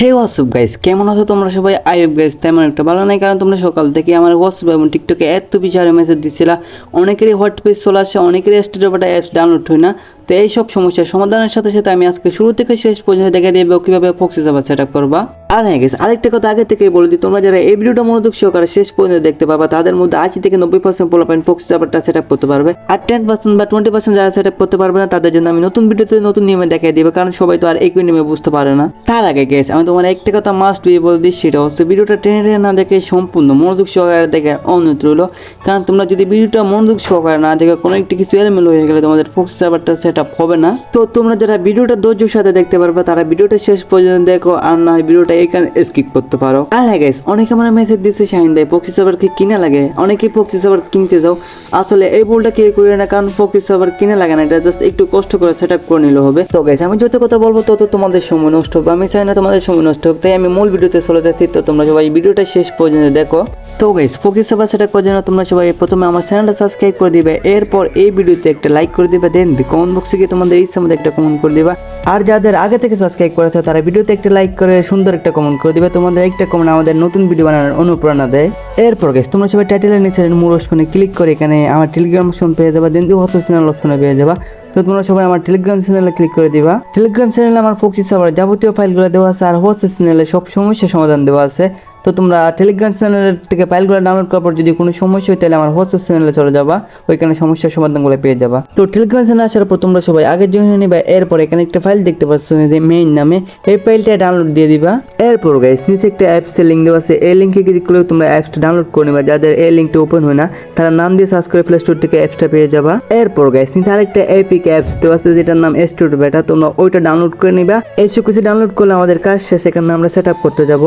হে WhatsApp guys, কেমন আছো তোমরা সবাই? আইএফ গাইস তেমন একটা ভালো নাই, কারণ তোমরা সকাল থেকে আমার হোয়াটসঅ্যাপ এবং টিকটকে এত বিচারে মেসেজ দিচ্ছিলা অনেকেরই হোয়াটপেজ চলে আসে, অনেকেরই স্টেটে অ্যাপস ডাউনলোড হয় না। তো এই সব সমস্যার সমাধানের সাথে সাথে আমি আজকে শুরু থেকে শেষ পর্যন্ত দেখে দেবো কীভাবে ফক্সি সার্ভার সেট আপ করবা। আর হ্যাঁ গেছে আরেকটা কথা আগে থেকে বলে দিই, তোমরা যারা এই ভিডিওটা মনোযোগ সহকারে শেষ পর্যন্ত দেখতে পারবা তাদের মধ্যে আশি থেকে নব্বই পার্সেন্ট পোলা পয়েন্ট ফক্সি সার্ভারটা সেট আপ করতে পারবে। আর টেন পার্সেন্ট বা টোয়েন্টি পার্সেন্ট যারা সেট আপ করতে পারবে না, তাদের জন্য আমি নতুন ভিডিওতে নতুন নিয়মে দেখাই দিবে, কারণ সবাই তো আর একই নিয়মে বুঝতে পারে না। তার আগে গেছে আমি তোমার একটা কথা মাস্ট বি বলে দিই, সেটা হচ্ছে ভিডিওটা টেনে টেনে না দেখে সম্পূর্ণ মনোযোগ সহকারে দেখে অনুরোধ রইল। কারণ তোমরা যদি ভিডিওটা মনোযোগ সহকারে না দেখে কোনো একটি কিছু এলোমেলো হয়ে গেলে তোমাদের ফোক্স সার্ভারটা সেট আপ হবে না। তো তোমরা যারা ভিডিওটা ধৈর্যের সাথে দেখতে পারবে, তারা ভিডিওটা শেষ পর্যন্ত দেখো আর না হয় ভিডিওটা এখানে স্কিপ করতে পারো। আর হ্যাঁ গাইস অনেকে আমার মেসেজ দিচ্ছে শাহিন দেয় ফোক্সি সার্ভারকে কিনে লাগে? অনেকে ফোক্সি সার্ভার কিনতে যাও। আসলে এই ভুলটা কেউ করে না, কারণ ফোক্সি সার্ভার কিনে লাগে না, এটা জাস্ট একটু কষ্ট করে সেট আপ করে নিলে হবে। তো গাইস আমি যত কথা বলব তত তোমাদের সময় নষ্ট হবে। আমি চাই না তোমাদের সময় নষ্ট হোক, তাই আমি মূল ভিডিওতে চলে যাচ্ছি। তো তোমরা সবাই ভিডিওটা শেষ পর্যন্ত দেখো। তো গাইস ফোকাস সার্ভার সেট করার জন্য তোমরা সবাই প্রথমে আমার চ্যানেলটা সাবস্ক্রাইব করে দিবে, এরপর এই ভিডিওতে একটা লাইক করে দিবে দেন কমেন্ট বক্সে গিয়ে তোমাদের ইচ্ছা মধ্যে একটা কমেন্ট করে দিবা। আর যাদের আগে থেকে সাবস্ক্রাইব করেছে তারা ভিডিওতে একটা লাইক করে, সুন্দর একটা কমেন্ট করে দিবে। তোমাদের একটা কমেন্ট আমাদের নতুন ভিডিও বানানোর অনুপ্রেরণা দেয়। এরপর গাইস তোমরা সবাই টাইটেলের নিচে মূল অপশনে ক্লিক করে এখানে আমার টেলিগ্রাম অপশন পেয়ে যাবা দেন হোয়াটসঅ্যাপ চ্যানেল অপশনে পেয়ে যাবা। তো তোমরা সবাই আমার টেলিগ্রাম চ্যানেলে ক্লিক করে দিবা। টেলিগ্রাম চ্যানেলে আমার ফোকসি সার্ভার যাবতীয় ফাইলগুলো দেওয়া আছে, আর হোয়াটসঅ্যাপ চ্যানেলে সব সমস্যার সমাধান দেওয়া আছে। তো তোমরা টেলিগ্রাম চ্যানেলের থেকে ফাইলগুলো ডাউনলোড করার পর যদি কোনো সমস্যা হয় তাহলে আমার হোয়াটসঅ্যাপ চ্যানেলে চলে যাবা। ওইখানে সমস্যার সমাধানগুলো পেয়ে যাবা। তো টেলিগ্রাম চ্যানেলে আসার পর তোমরা সবাই আগে জয়েন নিবা, এরপর এখানে একটা ফাইল দেখতে পাচ্ছ মেইন নামে। এই ফাইলটা ডাউনলোড দিয়ে দিবা। এরপর গাইস নিচে একটা অ্যাপস এর লিঙ্ক দেওয়া আছে। এই লিঙ্কে ক্লিক করলে তোমরা অ্যাপসটা ডাউনলোড করে নিবা। যাদের এই লিঙ্কটা ওপেন হয় না, তারা নাম দিয়ে সার্চ করে প্লে স্টোর থেকে অ্যাপসটা পেয়ে যাবা। এরপর গাইস নিচে আরেকটা এপিক অ্যাপস দেওয়া আছে, যেটার নাম স্টোর বেটা তোমরা ওইটা ডাউনলোড করে নিবা। এই সব কিছু ডাউনলোড করলে আমাদের কাজ শেষ। এখানে আমরা সেট আপ করতে যাব।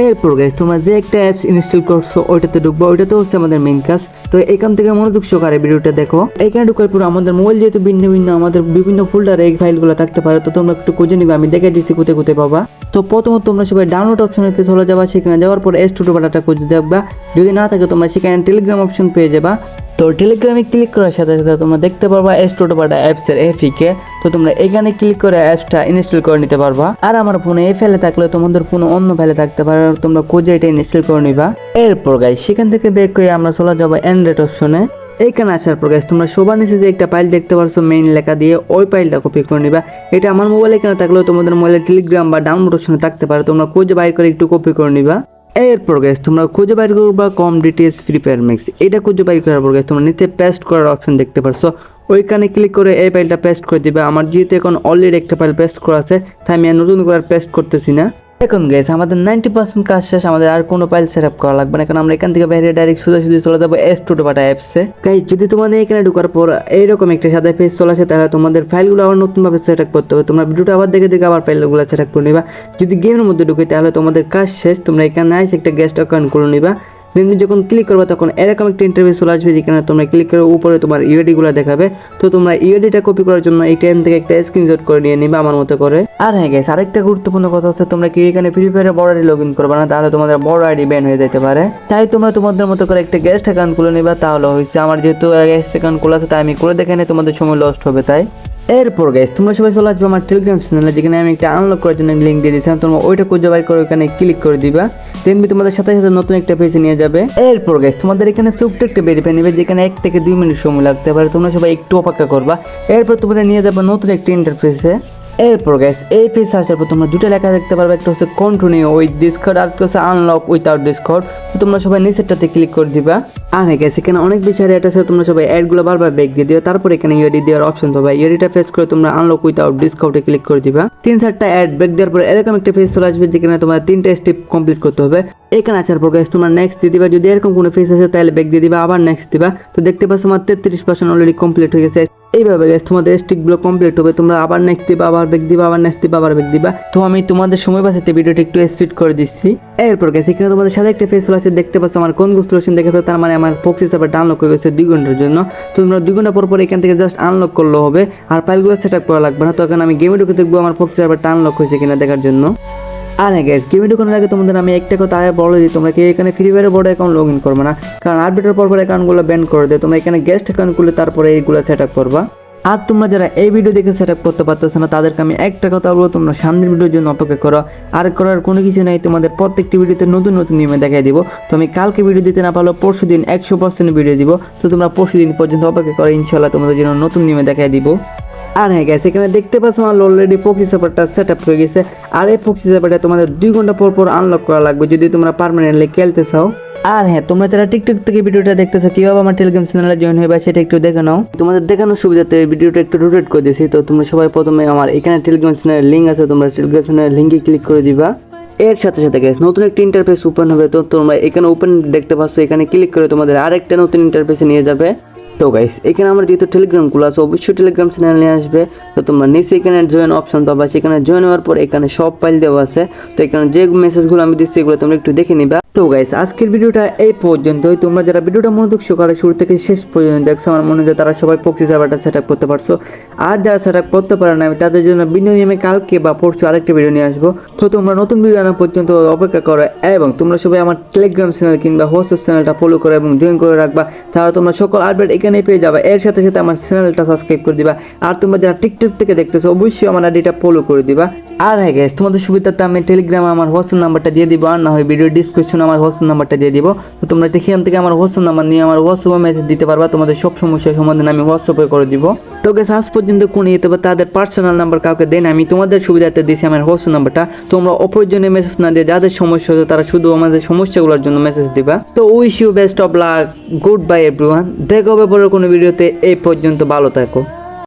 এরপর গাইস তোমরা যে একটা অ্যাপস ইনস্টল করছ, ওইটাতে ঢুকবো ওইটাতে হচ্ছে আমাদের মেইন কাজ। তো এখান থেকে মনোযোগ সহকারে ভিডিওটা দেখো। এখানে ঢুকার পর আমাদের মোবাইল যেহেতু ভিন্ন ভিন্ন, আমাদের বিভিন্ন ফোল্ডারে এই ফাইলগুলো থাকতে পারে, তো তোমরা একটু খুঁজে নিবে, আমি দেখে দিচ্ছি কোথায় কোথায় পাবা। তো প্রথমত তোমরা সবাই ডাউনলোড অপশনে চলে যাবা, সেখানে যাওয়ার পর এস টুটো বাটাটা খুঁজে দেখবা। যদি না থাকে, তোমরা সেখানে টেলিগ্রাম অপশন পেয়ে যাবা। তো টেলিগ্রামে ক্লিক করার সাথে সাথে তোমরা দেখতে পারবা এস টোটো বাটা অ্যাপসের এফিকে তো তোমরা এখানে ক্লিক করে অ্যাপসটা ইনস্টল করে নিতে পারবা। আর আমার ফোনে এই ফেলে থাকলে তোমাদের ফোনে অন্য ফেলে থাকতে পারে তোমরা খুঁজে এটা ইনস্টল করে নিবা। এরপর গাই সেখান থেকে বের করে আমরা চলে যাব অ্যান্ড্রয়েড অপশনে এইখানে আসার পর গাইস তোমরা সবার নিচে যে একটা ফাইল দেখতে পারছ মেইন লেখা দিয়ে, ওই ফাইলটা কপি করে নিবা। এটা আমার মোবাইলে এখানে থাকলেও তোমাদের মোবাইলে টেলিগ্রাম বা ডাউনলোড অপশনে থাকতে পারে, তোমরা খুঁজে বাইর করে একটু কপি করে নিবা। এরপর গ্যাস তোমরা খুঁজে বাইর করবা কম ডিটেলস ফ্রি ফায়ার ম্যাক্স এটা খুঁজে বাইর করার পর গ্যাস তোমরা নিচে পেস্ট করার অপশন দেখতে পারছ। ওইখানে ক্লিক করে এই ফাইলটা পেস্ট করে দিবে। আমার যেহেতু এখন অলরেডি একটা ফাইল পেস্ট করা আছে, তাই আমি নতুন করে পেস্ট করতেছি না। এখন গেছে আমাদের নাইনটি পার্সেন্ট কাজ শেষ, আমাদের আর কোনো ফাইল সেট আপ করা লাগবে না। কারণ আমরা এখান থেকে বাইরে ডাইরেক্ট সুদি চলে যাব এস টু বাটা অ্যাপসে তাই যদি তোমাদের এখানে ঢুকার পর এইরকম একটা সাদা পেজ চলে আসে, তাহলে তোমাদের ফাইলগুলো আবার নতুনভাবে সেট আপ করতে হবে। তোমরা ভিডিওটা আবার দেখে দেখে আবার ফাইলগুলো সেট আপ করে নিবা। যদি গেমের মধ্যে ঢুকে, তাহলে তোমাদের কাজ শেষ। তোমরা এখানে আসে একটা গেস্ট অ্যাকাউন্ট করে নিবা। দেন যখন ক্লিক করবে তখন এরকম একটা ইন্টারভিউ চলে আসবে যেখানে তোমরা ক্লিক করে উপরে তোমার ইউডিগুলো দেখাবে। তো তোমরা ইউডিটা কপি করার জন্য এই ট্রেন থেকে একটা স্ক্রিনশট করে নিয়ে নিবে আমার মতো করে। আর হ্যাঁ গেছে আরেকটা গুরুত্বপূর্ণ কথা হচ্ছে, তোমরা কি এখানে ফ্রি ফায়ারে বড় আইডি লগ ইন করবে না? তাহলে তোমাদের বড় আইডি ব্যান হয়ে যেতে পারে। তাই তোমরা তোমাদের মতো করে একটা গেস্ট অ্যাকাউন্ট খুলে নিবা, তাহলে হয়েছে আমার যেহেতু গেস্ট অ্যাকাউন্ট খোলা আছে, তাই আমি করে দেখে নিই, তোমাদের সময় লস্ট হবে তাই। এরপর গাইস তোমরা সবাই চলে আসবে আমার টেলিগ্রাম চ্যানেলে যেখানে আমি একটা আনলক করার জন্য লিঙ্ক দিয়ে দিয়েছিলাম, তোমরা ওইটা খুঁজে বাই করে ওখানে ক্লিক করে দিবা। দেখবি তোমাদের সাথে সাথে নতুন একটা পেজে নিয়ে যাবে। এরপর গাইস তোমাদের এখানে ছোট্ট একটা ভেরিফাই নেবে, যেখানে এক থেকে দুই মিনিট সময় লাগতে পারে। তোমরা সবাই একটু অপেক্ষা করবা। এরপর তোমাদের নিয়ে যাবে নতুন একটা ইন্টারফেসে এরপর গ্যাস এই পেজ আসার পর তোমরা দুটো লেখা দেখতে পারবে। একটা হচ্ছে কন্টিনিউ উইথ ডিসকর্ড আর একটা হচ্ছে আনলক উইথাউট ডিসকর্ড তোমরা সবাই নিচেরটাতে ক্লিক করে দিবা। আর গেছে এখানে অনেক বেশি অ্যাড আছে। তোমরা সবাই অ্যাডগুলো বারবার ব্যাক দিয়ে দিও। তারপর এখানে ইউডি দেওয়ার অপশন পাবে। ইউডিটা ফেস করে তোমরা আনলক উইথাউট ডিসকাউন্টে ক্লিক করে দিবা। তিন চারটা অ্যাড ব্যাক দেওয়ার পর এরকম একটা পেজ চলে আসবে, যেখানে তোমার তিনটা স্টেপ কমপ্লিট করতে হবে। এখানে আসার পর গ্যাস তোমরা নেক্সট দিয়ে দিবা। যদি এরকম কোনো ফেস আছে তাহলে ব্যাক দিয়ে দিবা, আবার নেক্সট দিবা। তো দেখতে পাচ্ছ আমার তেত্রিশ পার্সেন্ট অলরেডি কমপ্লিট হয়ে গেছে। এইভাবে গ্যাস তোমাদের স্টিকগুলো কমপ্লিট হবে। তোমরা আবার নেক্সট দিবা, আবার ব্যাক দিবা, আবার নেক্সট দিবা, আবার ব্যাক দিবা। তো আমি তোমাদের সময় বাঁচাতে ভিডিওটা একটু স্পিড করে দিচ্ছি। এরপর গেছে এখানে তোমাদের সাথে একটা ফেস আছে। দেখতে পাচ্ছ আমার কোন গুস্ট্রেশন দেখে তার মানে আমার ফোক্সি সার্ভার ডাউনলোড করে গেছে দুই ঘণ্টার জন্য। তো তোমরা দুই ঘণ্টা পর পর এখান থেকে জাস্ট আনলক করলে হবে। আর ফাইলগুলো সেট আপ করা লাগবে না। তখন আমি গেমে ঢুকে দেখব আমার ফোক্সি সার্ভার আনলক হয়েছে কিনা দেখার জন্য। আর হ্যাঁ গ্যাস গেমে ঢুকানোর আগে তোমাদের আমি একটা কথা আগে বলে দিই, তোমরা কেউ এখানে ফ্রি ফায়ার বড় অ্যাকাউন্ট লগ ইন করবে না। কারণ আপডেটের পর পর অ্যাকাউন্টগুলো ব্যান করে দেয় তোমরা এখানে গেস্ট অ্যাকাউন্ট খুলে তারপরে এইগুলো সেট আপ করবা। আর তোমরা যারা এই ভিডিও দেখে সেট আপ করতে পারতেছো না, তাদেরকে আমি একটা কথা বলব, তোমরা সামনের ভিডিওর জন্য অপেক্ষা করো। আর করার কোনো কিছু নাই, তোমাদের প্রত্যেকটি ভিডিওতে নতুন নতুন নিয়মে দেখাই দিব। তো আমি কালকে ভিডিও দিতে না পারলেও পরশু দিন একশো পার্সেন্ট ভিডিও দিব। তো তোমরা পরশু দিন পর্যন্ত অপেক্ষা করো ইনশাল্লাহ তোমাদের জন্য নতুন নিয়মে দেখাই দিব। আর হ্যাঁ গ্যাস এখানে দেখতে পাচ্ছ আমার অলরেডি পক্সি সার্ভারটা সেট আপ হয়ে গেছে। আর এই পক্সি সার্ভারটা তোমাদের দুই ঘণ্টা পর পর আনলক করা লাগবে, যদি তোমরা পারমানেন্টলি খেলতে চাও। আর হ্যাঁ তোমরা যারা টিকটক থেকে ভিডিওটা দেখতেছো, কীভাবে আমার টেলিগ্রাম চ্যানেলে জয়েন হয়ে সেটা একটু দেখে নাও। তোমাদের দেখানোর সুবিধাতে ভিডিওটা একটু রোটেট করে দিয়েছি, তো তোমরা সবাই প্রথমে আমার এখানে টেলিগ্রাম চ্যানেলের লিঙ্ক আছে, তোমরা টেলিগ্রাম চ্যানেলের লিঙ্কে ক্লিক করে দিবা। এর সাথে সাথে গ্যাস নতুন একটা ইন্টারফেস ওপেন হবে, তো তোমরা এখানে ওপেন দেখতে পাচ্ছ, এখানে ক্লিক করে তোমাদের আরেকটা নতুন ইন্টারফেসে নিয়ে যাবে। তো গাইস এখানে আমার যেহেতু টেলিগ্রামগুলো আছে, অবশ্যই টেলিগ্রাম চ্যানেল নিয়ে আসবে। তো তোমরা নিচে এখানে জয়েন অপশন পাবা, সেখানে জয়েন হওয়ার পর এখানে সব ফাইল দেওয়া আছে। তো এখানে যে মেসেজগুলো আমি দিচ্ছি, এগুলো তোমরা একটু দেখে নিবা। তো গাইস আজকের ভিডিওটা এই পর্যন্তই। তোমরা যারা ভিডিওটা মনোযোগ সকালে শুরু থেকে শেষ পর্যন্ত দেখছ, আমার মনে হয় তারা সবাই পক্সি সার্ভারটা সেট করতে পারছ। আর যারা সেট করতে পারে না, আমি তাদের জন্য ভিন্ন নিয়মে কালকে বা পরশু আরেকটা ভিডিও নিয়ে আসব। তো তোমরা নতুন ভিডিও আনা পর্যন্ত অপেক্ষা করো এবং তোমরা সবাই আমার টেলিগ্রাম চ্যানেল কিংবা হোয়াটসঅ্যাপ চ্যানেলটা ফলো করো এবং জয়েন করে রাখবা। তাহলে তোমরা সকল আপডেট এখানে পেয়ে যাবে। এর সাথে সাথে আমার চ্যানেলটা সাবস্ক্রাইব করে দিবা। আর তোমরা যারা টিকটক থেকে দেখতেছো, অবশ্যই আমার আইডিটা ফলো করে দিবা। আর হ্যাঁ গ্যাস তোমাদের সুবিধাতে আমি টেলিগ্রামে আমার হোয়াটসঅ্যাপ নাম্বারটা দিয়ে দিব। আর না হয় ভিডিও ডিসক্রিপশনে আমার হোয়াটসঅ্যাপ নাম্বারটা দিয়ে দিব। তো তোমরা সেখান থেকে আমার হোয়াটসঅ্যাপ নাম্বার নিয়ে আমার হোয়াটসঅ্যাপে মেসেজ দিতে পারবা। তোমাদের সব সমস্যার সমাধান আমি হোয়াটসঅ্যাপে করে দিব। তো গ্যাস আজ পর্যন্ত কোন তবে তাদের পার্সোনাল নাম্বার কাউকে দেন আমি তোমাদের সুবিধাতে দিয়েছি আমার হোয়াটসঅ্যাপ নাম্বারটা। তোমরা অপ্রয়োজনীয় মেসেজ না দিয়ে যাদের সমস্যা হচ্ছে তারা শুধু আমাদের সমস্যাগুলোর জন্য মেসেজ দিবা। তো wish you best of luck good bye everyone দেখা হবে পরে কোনো ভিডিওতে এই পর্যন্ত ভালো থাকো।